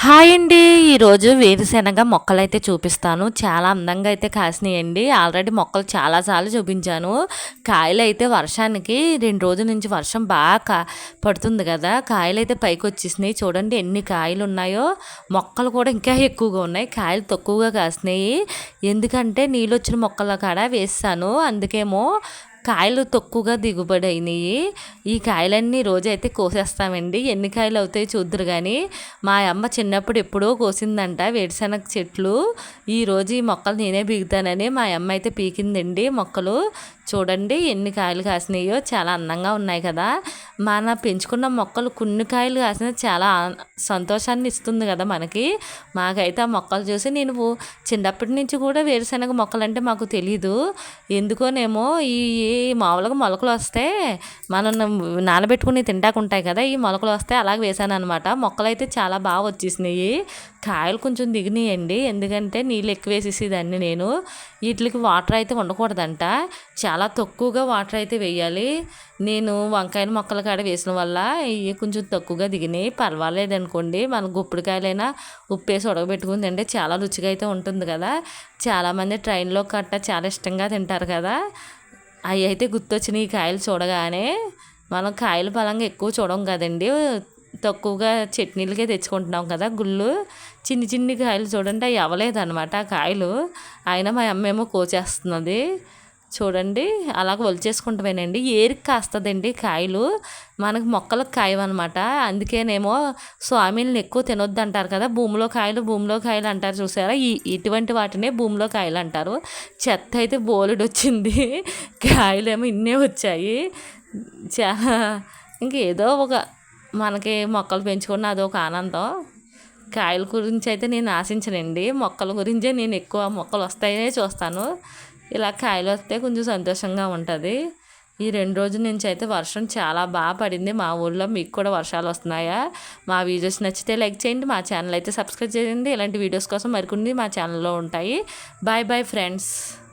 Hi అండి. ఈరోజు వేరుశెనగ మొక్కలు అయితే చూపిస్తాను. చాలా అందంగా అయితే కాసినాయండి. ఆల్రెడీ మొక్కలు చాలాసార్లు చూపించాను. కాయలు అయితే వర్షానికి రెండు రోజుల నుంచి వర్షం బాగా కా పడుతుంది కదా. కాయలు అయితే పైకి వచ్చేసినాయి చూడండి ఎన్ని కాయలు ఉన్నాయో మొక్కలు కూడా ఇంకా ఎక్కువగా ఉన్నాయి. కాయలు తక్కువగా కాసినాయి. ఎందుకంటే నీళ్ళు వచ్చిన మొక్కల కాడ వేస్తాను. అందుకేమో కాయలు తక్కువగా దిగుబడి అయినాయి. ఈ కాయలన్నీ రోజైతే కోసేస్తామండి. ఎన్ని కాయలు అవుతాయి చూద్దరు కానీ మా అమ్మ చిన్నప్పుడు ఎప్పుడో కోసిందంట వేరుశనగ చెట్లు. ఈరోజు ఈ మొక్కలు నేనే బీగుతానని మా అమ్మ అయితే పీకిందండి మొక్కలు. చూడండి ఎన్ని కాయలు కాసినాయో చాలా అందంగా ఉన్నాయి కదా. మన పెంచుకున్న మొక్కలు కొన్ని కాయలు కాసిన చాలా సంతోషాన్ని ఇస్తుంది కదా మనకి. మాకైతే ఆ మొక్కలు చూసి నేను చిన్నప్పటి నుంచి కూడా వేరుశనగ మొక్కలు అంటే మాకు తెలీదు. ఎందుకోనేమో ఈ మామూలుగా మొలకలు వస్తే మనం నానబెట్టుకుని తింటాకు ఉంటాయి కదా ఈ మొలకలు వస్తే అలాగే వేసాను అనమాట మొక్కలు అయితే చాలా బాగా వచ్చేసినాయి. కాయలు కొంచెం దిగినాయండి. ఎందుకంటే నీళ్ళు ఎక్కువ వేసేసేదాన్ని నేను. వీటికి వాటర్ అయితే ఉండకూడదంట. చాలా తక్కువగా వాటర్ అయితే వేయాలి. నేను వంకాయల మొక్కల కాడ వేసిన వల్ల ఇవి కొంచెం తక్కువగా దిగినాయి. పర్వాలేదు అనుకోండి. మన గుప్పిడికాయలైనా ఉప్పు వేసి ఉడకబెట్టుకుని తింటే చాలా రుచిగా అయితే ఉంటుంది కదా. చాలామంది ట్రైన్లో కట్ట చాలా ఇష్టంగా తింటారు కదా. అవి అయితే గుర్తొచ్చినాయి ఈ కాయలు చూడగానే. మనం కాయల పరంగా ఎక్కువ చూడం కదండి. తక్కువగా చట్నీలకే తెచ్చుకుంటున్నాం కదా గుళ్ళు. చిన్ని చిన్ని కాయలు చూడండి అవి అవ్వలేదు అనమాట ఆ కాయలు. అయినా మా అమ్మ ఏమో కోచేస్తున్నది చూడండి అలాగ ఒలిచేసుకుంటామేనండి ఏరికి కాస్తుందండి కాయలు. మనకు మొక్కలకు కాయవన్నమాట. అందుకేనేమో స్వామిని ఎక్కువ తినొద్దు అంటారు కదా. భూమిలో కాయలు భూమిలో కాయలు అంటారు చూసారా? ఈ ఇటువంటి వాటినే భూమిలో కాయలు అంటారు. చెత్త అయితే బోలెడు వచ్చింది కాయలేమో ఇన్నే వచ్చాయి. చాలా ఇంకేదో ఒక మనకి మొక్కలు పెంచుకున్న అదొక ఆనందం. కాయల గురించి అయితే నేను ఆశించనండి. మొక్కల గురించే నేను ఎక్కువ మొక్కలు వస్తాయనే చూస్తాను. ఇలా కాయలు వస్తే కొంచెం సంతోషంగా ఉంటుంది. ఈ రెండు రోజుల నుంచి అయితే వర్షం చాలా బాగా పడింది. మా ఊళ్ళో మీకు కూడా వర్షాలు వస్తున్నాయా? మా వీడియోస్ నచ్చితే లైక్ చేయండి. మా ఛానల్ అయితే సబ్స్క్రైబ్ చేయండి. ఇలాంటి వీడియోస్ కోసం మరికొన్ని మా ఛానల్లో ఉంటాయి. Bye bye friends.